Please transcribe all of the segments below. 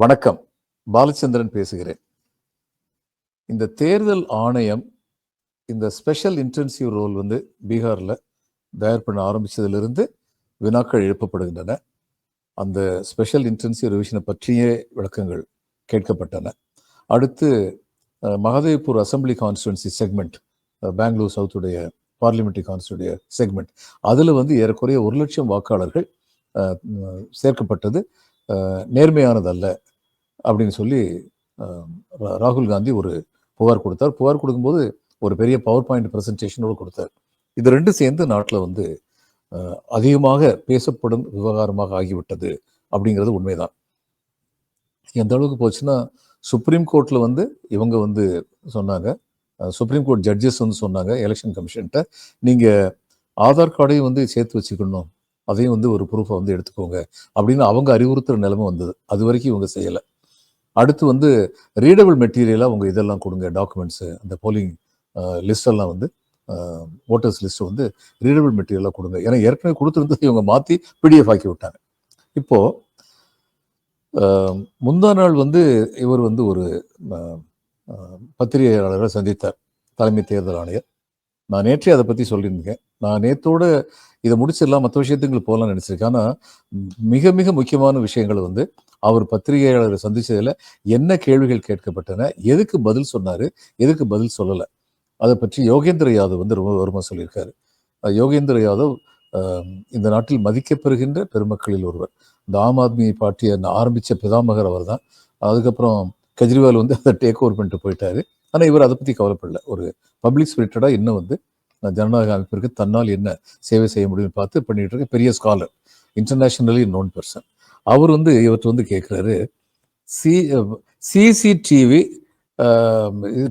வணக்கம். பாலச்சந்திரன் பேசுகிறேன். இந்த தேர்தல் ஆணையம் இந்த ஸ்பெஷல் இன்டென்சிவ் ரோல் வந்து பீகாரில் தயார் பண்ண ஆரம்பித்ததுலேருந்து வினாக்கள் எழுப்பப்படுகின்றன. அந்த ஸ்பெஷல் இன்டென்சிவ் ரிவிஷனை பற்றிய விளக்கங்கள் கேட்கப்பட்டன. அடுத்து மகாதேவ்பூர் மகதேவ்பூர் கான்ஸ்டுவன்சி செக்மெண்ட் பெங்களூர் சவுத்துடைய பார்லிமெண்ட்ரி கான்ஸ்டுடைய செக்மெண்ட். அதில் வந்து ஏறக்குறைய ஒரு லட்சம் வாக்காளர்கள் சேர்க்கப்பட்டது நேர்மையானதல்ல. அப்படின்னு சொல்லி ராகுல் காந்தி ஒரு புகார் கொடுத்தார். புகார் கொடுக்கும்போது ஒரு பெரிய பவர் பாயிண்ட் ப்ரெசன்டேஷனோடு கொடுத்தார். இது ரெண்டும் சேர்ந்து நாட்டில் வந்து அதிகமாக பேசப்படும் விவகாரமாக ஆகிவிட்டது அப்படிங்கிறது உண்மைதான். எந்த அளவுக்கு போச்சுன்னா சுப்ரீம் கோர்ட்டில் வந்து இவங்க வந்து சொன்னாங்க சுப்ரீம் கோர்ட் ஜட்ஜஸ் வந்து சொன்னாங்க எலெக்ஷன் கமிஷன்ட்ட நீங்கள் ஆதார் கார்டையும் வந்து சேர்த்து வச்சுக்கணும். அதையும் வந்து ஒரு ப்ரூஃபை வந்து எடுத்துக்கோங்க. அப்படின்னு அவங்க அறிவுறுத்துகிற நிலைமை வந்தது. அது வரைக்கும் இவங்க செய்யலை. அடுத்து வந்து ரீடபிள் மெட்டீரியலாக உங்கள் இதெல்லாம் கொடுங்க டாக்குமெண்ட்ஸு அந்த போலிங் லிஸ்டெல்லாம் வந்து ஓட்டர்ஸ் லிஸ்ட் வந்து ரீடபிள் மெட்டீரியலாக கொடுங்க. ஏன்னா ஏற்கனவே கொடுத்துருந்தது இவங்க மாற்றி பிடிஎஃப் ஆக்கி விட்டாங்க. இப்போது முந்தா நாள் வந்து இவர் வந்து ஒரு பத்திரிகையாளரை சந்தித்தார் தலைமை தேர்தல் ஆணையர். நான் நேற்றே அதை பற்றி சொல்லியிருந்தேன். நான் நேற்றோடு இதை முடிச்சிடலாம் மற்ற விஷயத்துக்கு போகலாம்னு நினச்சிருக்கேன். ஆனால் மிக மிக முக்கியமான விஷயங்கள் வந்து அவர் பத்திரிகையாளரை சந்திச்சதுல என்ன கேள்விகள் கேட்கப்பட்டன? எதுக்கு பதில் சொன்னாரு? எதுக்கு பதில் சொல்லலை? அதை பற்றி யோகேந்திர யாதவ் வந்து ரொம்ப வருமா சொல்லியிருக்காரு. யோகேந்திர யாதவ் இந்த நாட்டில் மதிக்கப்பெறுகின்ற பெருமக்களில் ஒருவர். இந்த ஆம் ஆத்மி பார்ட்டியை ஆரம்பித்த பிதாமகர் அவர் தான் அதுக்கப்புறம் கெஜ்ரிவால் வந்து அதை டேக் ஓவர் பண்ணிட்டு போயிட்டாரு. ஆனால் இவர் அதை பற்றி கவலைப்படல. ஒரு பப்ளிக் ஸ்பிரிட்டடாக இன்னும் வந்து ஜனநாயக அமைப்பிற்கு தன்னால் என்ன சேவை செய்ய முடியும்னு பார்த்து பண்ணிட்டு இருக்க பெரிய ஸ்காலர் இன்டர்நேஷனலி நோன் பர்சன் அவர் வந்து இவற்றை வந்து கேட்குறாரு சி சிசிடிவி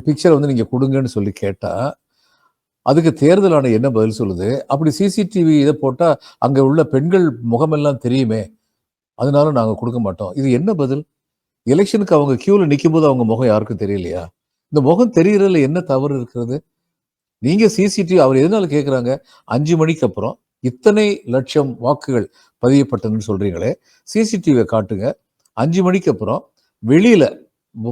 பிக்சரை வந்து நீங்கள் கொடுங்கன்னு சொல்லி கேட்டால் அதுக்கு தேர்தல் ஆணையம் என்ன பதில் சொல்லுது? அப்படி சிசிடிவி இதை போட்டால் அங்கே உள்ள பெண்கள் முகமெல்லாம் தெரியுமே அதனால நாங்கள் கொடுக்க மாட்டோம். இது என்ன பதில்? எலெக்ஷனுக்கு அவங்க கியூவில் நிற்கும் போது அவங்க முகம் யாருக்கும் தெரியலையா? இந்த முகம் தெரியறதுல என்ன தவறு இருக்கிறது? நீங்கள் சிசிடிவி அவர் எதனால கேட்குறாங்க அஞ்சு மணிக்கு அப்புறம் இத்தனை லட்சம் வாக்குகள் பதியப்பட்டதுன்னு சொல்கிறீங்களே சிசிடிவியை காட்டுங்க. அஞ்சு மணிக்கு அப்புறம் வெளியில்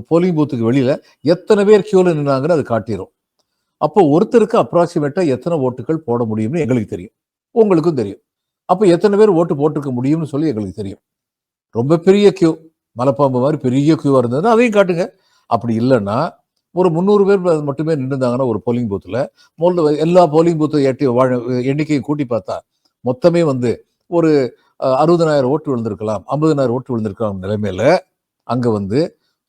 போலிங் பூத்துக்கு வெளியில் எத்தனை பேர் கியூவில் நின்னாங்கன்னு அது காட்டிடும் அப்போ ஒருத்தருக்கு அப்ராக்சிமேட்டாக எத்தனை ஓட்டுகள் போட முடியும்னு எங்களுக்கு தெரியும். உங்களுக்கும் தெரியும். அப்போ எத்தனை பேர் ஓட்டு போட்டிருக்க முடியும்னு சொல்லி எங்களுக்கு தெரியும். ரொம்ப பெரிய கியூ மலைப்பாம்பு மாதிரி பெரிய கியூவாக இருந்ததுன்னா அதையும் காட்டுங்க. அப்படி இல்லைன்னா ஒரு முந்நூறு பேர் மட்டுமே நின்றுந்தாங்கன்னா ஒரு போலிங் பூத்தில் முதல்ல எல்லா போலிங் பூத்தை எட்டி வாழ எண்ணிக்கையை கூட்டி பார்த்தா மொத்தமே வந்து ஒரு அறுபதனாயிரம் ஓட்டு விழுந்திருக்கலாம் ஐம்பதனாயிரம் ஓட்டு விழுந்திருக்கலாம் நிலைமையில அங்கே வந்து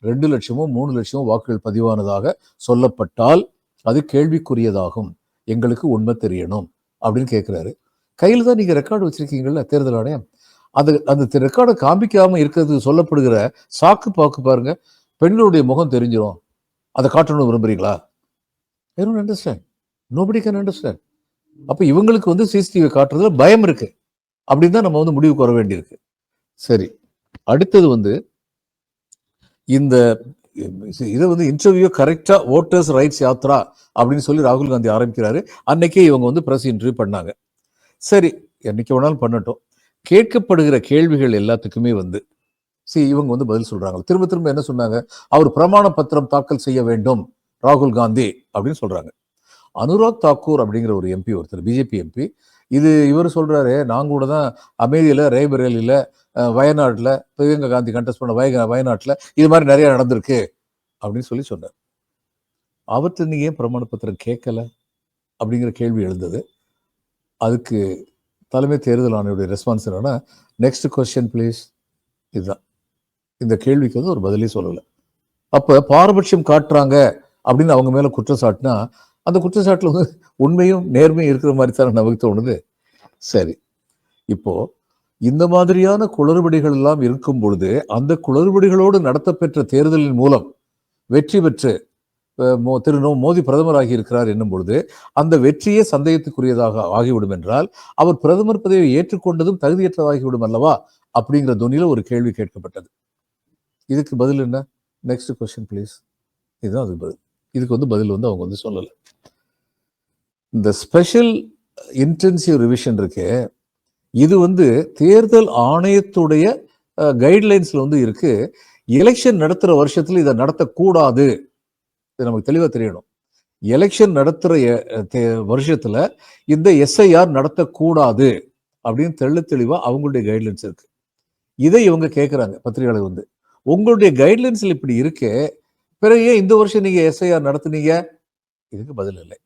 ரெண்டு லட்சமும் மூணு லட்சமோ வாக்குகள் பதிவானதாக சொல்லப்பட்டால் அது கேள்விக்குரியதாகும். எங்களுக்கு உண்மை தெரியணும் அப்படின்னு கேட்குறாரு கையில் தான் நீங்கள் ரெக்கார்டு வச்சுருக்கீங்கள்ல தேர்தல் ஆணையம். அது அந்த ரெக்கார்டை காமிக்காமல் இருக்கிறது சொல்லப்படுகிற சாக்கு பாக்கு பாருங்க பெண்களுடைய முகம் தெரிஞ்சிடும் அதை காட்டணும்னு விரும்புறீங்களா? I don't understand nobody can understand அப்போ இவங்களுக்கு வந்து சிசிடிவி காட்டுறதுல பயம் இருக்கு. அப்படின்னு தான் நம்ம வந்து முடிவுக்கு வர வேண்டியிருக்கு. சரி. அடுத்தது வந்து இந்த இதை வந்து இன்டர்வியூ கரெக்டாக ஓட்டர்ஸ் ரைட்ஸ் யாத்ரா அப்படின்னு சொல்லி ராகுல் காந்தி ஆரம்பிக்கிறாரு. அன்னைக்கே இவங்க வந்து ப்ரெஸ் இன்டர்வியூ பண்ணாங்க. சரி என்னைக்கு வேணாலும் பண்ணட்டும். கேட்கப்படுகிற கேள்விகள் எல்லாத்துக்குமே வந்து சி இவங்க வந்து பதில் சொல்றாங்க. திரும்ப திரும்ப என்ன சொன்னாங்க? அவர் பிரமாண பத்திரம் தாக்கல் செய்ய வேண்டும் ராகுல் காந்தி அப்படின்னு சொல்றாங்க. அனுராக் தாக்கூர் அப்படிங்கிற ஒரு எம்பி ஒருத்தர் பிஜேபி எம்பி இது இவர் சொல்றாரு நான் கூட தான் அமேதியில ரேபரேலியில வயநாட்டில் பிரியங்கா காந்தி கண்டெஸ்ட் பண்ண வய வயநாட்டில் இது மாதிரி நிறைய நடந்திருக்கு அப்படின்னு சொல்லி சொன்னார். அவர்கிட்ட நீ ஏன் பிரமாண பத்திரம் கேட்கல? அப்படிங்கிற கேள்வி எழுந்தது. அதுக்கு தலைமை தேர்தல் ஆணையுடைய ரெஸ்பான்ஸ் என்னன்னா நெக்ஸ்ட் கொஸ்டின் ப்ளீஸ் இதுதான். இந்த கேள்விக்கு வந்து ஒரு பதிலே சொல்லலை. அப்போ பாரபட்சம் காட்டுறாங்க அப்படின்னு அவங்க மேலே குற்றச்சாட்டுனா அந்த குற்றச்சாட்டில் வந்து உண்மையும் நேர்மையும் இருக்கிற மாதிரி தானே நமக்கு தோணுது? சரி. இப்போது இந்த மாதிரியான குளறுபடிகள் எல்லாம் இருக்கும் பொழுது அந்த குளறுபடிகளோடு நடத்தப்பெற்ற தேர்தலின் மூலம் வெற்றி பெற்று மோ- திரு நோ- மோடி பிரதமராகி இருக்கிறார் என்னும் பொழுது அந்த வெற்றியே சந்தேகத்துக்குரியதாக ஆகிவிடும் என்றால் அவர் பிரதமர் பதவியை ஏற்றுக்கொண்டதும் தகுதியற்றதாகிவிடும் அல்லவா? அப்படிங்கிற துணியில் ஒரு கேள்வி கேட்கப்பட்டது. இதுக்கு பதில் என்ன? நெக்ஸ்ட் கொஸ்டின் ப்ளீஸ் இதுதான் அதுக்கு பதில். இதுக்கு வந்து பதில் வந்து அவங்க வந்து சொல்லலை. இந்த ஸ்பெஷல் இன்டென்சிவ் ரிவிஷன் இருக்கு இது வந்து தேர்தல் ஆணையத்துடைய கைட்லைன்ஸில் வந்து இருக்கு. எலெக்ஷன் நடத்துகிற வருஷத்தில் இதை நடத்தக்கூடாது. இது நமக்கு தெளிவாக தெரியணும். எலெக்ஷன் நடத்துகிற எ- தே- இந்த எஸ்ஐஆர் நடத்தக்கூடாது அப்படின்னு தெள்ள தெளிவாக அவங்களுடைய கைட்லைன்ஸ் இருக்கு. இதை இவங்க கேட்குறாங்க பத்திரிகையாளர் வந்து. உங்களுடைய கைட்லைன்ஸில் இப்படி இருக்கே பிறகு ஏன் இந்த வருஷம் நீங்கள் எஸ்ஐஆர் நடத்துனீங்க? இதுக்கு பதில் இல்லை.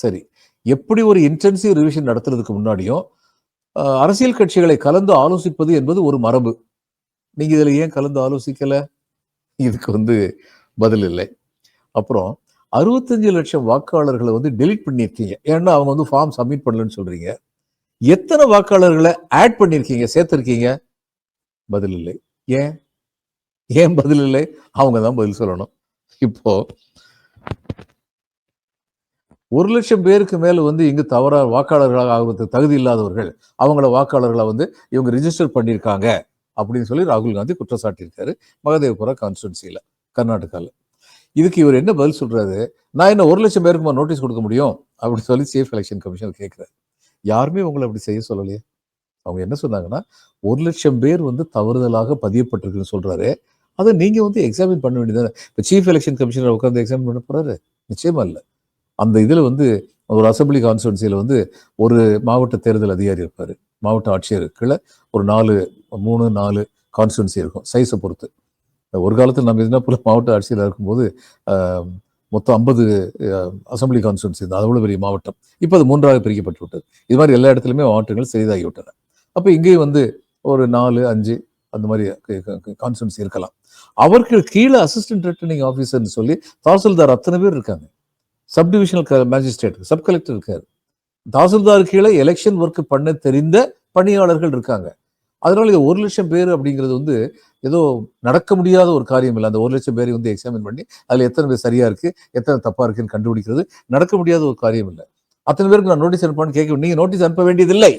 சரி எப்படி ஒரு இன்டென்சிவ் ரிவிஷன் நடத்துறதுக்கு முன்னாடியும் அரசியல் கட்சிகளை கலந்து ஆலோசிப்பது என்பது ஒரு மரபு. நீங்கள் இதில் ஏன் கலந்து ஆலோசிக்கலை? இதுக்கு வந்து பதில் இல்லை. அப்புறம் அறுபத்தஞ்சு லட்சம் வாக்காளர்களை வந்து டெலீட் பண்ணியிருக்கீங்க. ஏன்னா அவங்க வந்து ஃபார்ம் சப்மிட் பண்ணலன்னு சொல்கிறீங்க எத்தனை வாக்காளர்களை ஆட் பண்ணியிருக்கீங்க சேர்த்துருக்கீங்க? பதில் இல்லை. ஏன்? ஏன் பதில் இல்லை? அவங்க தான் பதில் சொல்லணும். இப்போ ஒரு லட்சம் பேருக்கு மேல வந்து இங்கு தவறா வாக்காளர்களாக ஆகுறதுக்கு தகுதி இல்லாதவர்கள் அவங்கள வாக்காளர்களை வந்து இவங்க ரிஜிஸ்டர் பண்ணியிருக்காங்க அப்படின்னு சொல்லி ராகுல் காந்தி குற்றம் சாட்டியிருக்காரு மகதேவபுரா கான்ஸ்டுவன்சியில் கர்நாடகாவில் இதுக்கு இவர் என்ன பதில் சொல்றாரு? நான் என்ன ஒரு லட்சம் பேருக்கு நோட்டீஸ் கொடுக்க முடியும்? அப்படின்னு சொல்லி சீஃப் எலெக்ஷன் கமிஷன் கேட்கிறாரு யாருமே உங்களை அப்படி செய்ய சொல்லலையே. அவங்க என்ன சொன்னாங்கன்னா ஒரு லட்சம் பேர் வந்து தவறுதலாக பதியப்பட்டிருக்குன்னு சொல்றாரு. அதை நீங்கள் வந்து எக்ஸாமின் பண்ண வேண்டியதானே இப்போ சீஃப் எலெக்ஷன் கமிஷனர் உட்காந்து எக்ஸாமின் பண்ண போகிறாரு நிச்சயமா இல்லை. அந்த இதில் வந்து ஒரு அசம்பிளி கான்ஸ்டுவன்சியில் வந்து ஒரு மாவட்ட தேர்தல் அதிகாரி இருப்பார். மாவட்ட ஆட்சியர் கீழே ஒரு நாலு மூணு நாலு கான்ஸ்டுவன்சி இருக்கும் சைஸை பொறுத்து. ஒரு காலத்தில் நம்ம என்ன மாவட்ட ஆட்சியில் இருக்கும்போது மொத்தம் ஐம்பது அசம்பிளி கான்ஸ்டுவன்சி இருந்தது. அவ்வளோ பெரிய மாவட்டம். இப்போ அது மூன்றாக பிரிக்கப்பட்டு விட்டது இது மாதிரி எல்லா இடத்துலையுமே மாவட்டங்கள் சிறிதாகி விட்டன அப்போ இங்கேயும் வந்து ஒரு நாலு அஞ்சு அந்த மாதிரி கான்ஸ்டுவன்சி இருக்கலாம். அவருக்கு கீழே அசிஸ்டன்ட் ரிட்டர்னிங் ஆஃபீஸர்னு சொல்லி தாசில்தார் அத்தனை பேர் இருக்காங்க. Sub divisional magistrate sub collector இருக்கார். தாசில்தார் கீழே எலெக்ஷன் ஒர்க் பண்ண தெரிந்த பணியாளர்கள் இருக்காங்க. அதனால இது ஒரு லட்சம் பேர் அப்படிங்கிறது வந்து ஏதோ நடக்க முடியாத ஒரு காரியம் இல்லை. அந்த ஒரு லட்சம் பேரை வந்து எக்ஸாமின் பண்ணி அதுல எத்தனை பேர் சரியா இருக்கு எத்தனை தப்பா இருக்குன்னு கண்டுபிடிக்கிறது நடக்க முடியாத ஒரு காரியம் இல்லை. அத்தனை பேருக்கு நான் நோட்டீஸ் அனுப்பான்னு கேட்க நீங்க நோட்டீஸ் அனுப்ப வேண்டியதில்லை.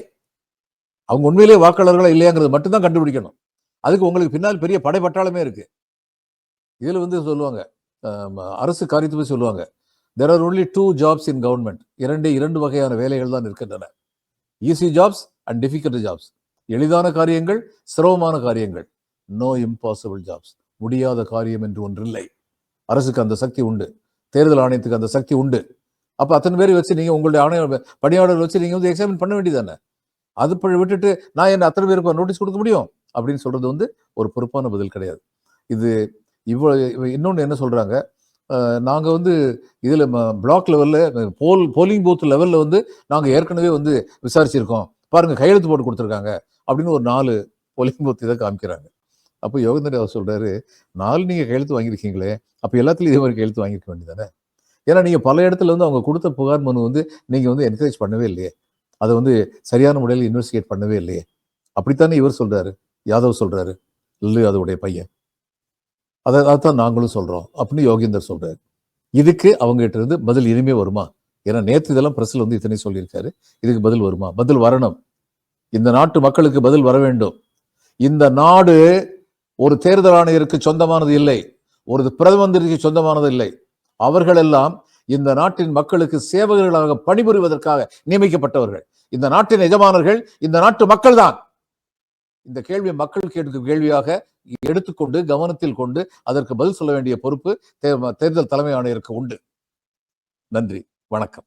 அவங்க உண்மையிலேயே வாக்காளர்களா இல்லையாங்கிறது மட்டும்தான் கண்டுபிடிக்கணும். அதுக்கு உங்களுக்கு பின்னால் பெரிய படை பட்டாளமே இதில் வந்து சொல்லுவாங்க அரசு காரியத்தை பற்றி சொல்லுவாங்க there are only two jobs in government இரண்டு இரண்டு வகையான வேலைகள் தான் இருக்கின்றன. Easy jobs and difficult jobs எளிதான காரியங்கள் சிரமமான காரியங்கள். நோ இம்பாசிபிள் ஜாப்ஸ் முடியாத காரியம் என்று ஒன்றில்லை. அரசுக்கு அந்த சக்தி உண்டு. தேர்தல் ஆணையத்துக்கு அந்த சக்தி உண்டு. அப்போ அத்தனை பேரை வச்சு நீங்கள் உங்களுடைய ஆணைய பணியாளர் வச்சு நீங்கள் வந்து எக்ஸாமின் பண்ண வேண்டியதானே அது விட்டுட்டு நான் என்ன அத்தனை பேருக்கு நோட்டீஸ் கொடுக்க முடியும்? அப்படின்னு சொல்கிறது வந்து ஒரு பொறுப்பான பதில் கிடையாது. இது இவ்வளோ இன்னொன்று என்ன சொல்கிறாங்க நாங்கள் வந்து இதில் பிளாக் லெவலில் போல் போலிங் பூத் லெவலில் வந்து நாங்கள் ஏற்கனவே வந்து விசாரிச்சிருக்கோம். பாருங்கள் கையெழுத்து போட்டு கொடுத்துருக்காங்க அப்படின்னு ஒரு நாலு போலிங் பூத் இதை காமிக்கிறாங்க. அப்போ யோகேந்திர அவர் சொல்கிறாரு நாலு நீங்கள் கையெழுத்து வாங்கியிருக்கீங்களே அப்போ எல்லாத்துலேயும் இதே மாதிரி கையெழுத்து வாங்கியிருக்க வேண்டியதானே? ஏன்னா நீங்கள் பல இடத்துல வந்து அவங்க கொடுத்த புகார் மனு வந்து நீங்கள் வந்து என்கரேஜ் பண்ணவே இல்லையே. அதை வந்து சரியான முறையில் இன்வெஸ்டிகேட் பண்ணவே இல்லையே. அப்படித்தானே இவர் சொல்கிறாரு யாதவ் சொல்றாரு இல்லு அதோடைய பையன். அதை அதான் நாங்களும் சொல்கிறோம் அப்படின்னு யோகேந்தர் சொல்றாரு. இதுக்கு அவங்ககிட்ட இருந்து பதில் இனிமே வருமா? ஏன்னா நேற்று இதெல்லாம் பிரஸில் வந்து இத்தனை சொல்லியிருக்காரு. இதுக்கு பதில் வருமா? பதில் வரணும். இந்த நாட்டு மக்களுக்கு பதில் வர வேண்டும். இந்த நாடு ஒரு தேர்தல் ஆணையருக்கு சொந்தமானது இல்லை. ஒரு பிரதம மந்திரிக்கு சொந்தமானது இல்லை. அவர்களெல்லாம் இந்த நாட்டின் மக்களுக்கு சேவகர்களாக பணிபுரிவதற்காக நியமிக்கப்பட்டவர்கள். இந்த நாட்டின் எஜமானர்கள் இந்த நாட்டு மக்கள் தான் இந்த கேள்வி மக்கள் கேட்கும் கேள்வியாக எடுத்துக்கொண்டு கவனத்தில் கொண்டு அதற்கு பதில் சொல்ல வேண்டிய பொறுப்பு தே- தேர்தல் தலைமை ஆணையருக்கு உண்டு. நன்றி. வணக்கம்.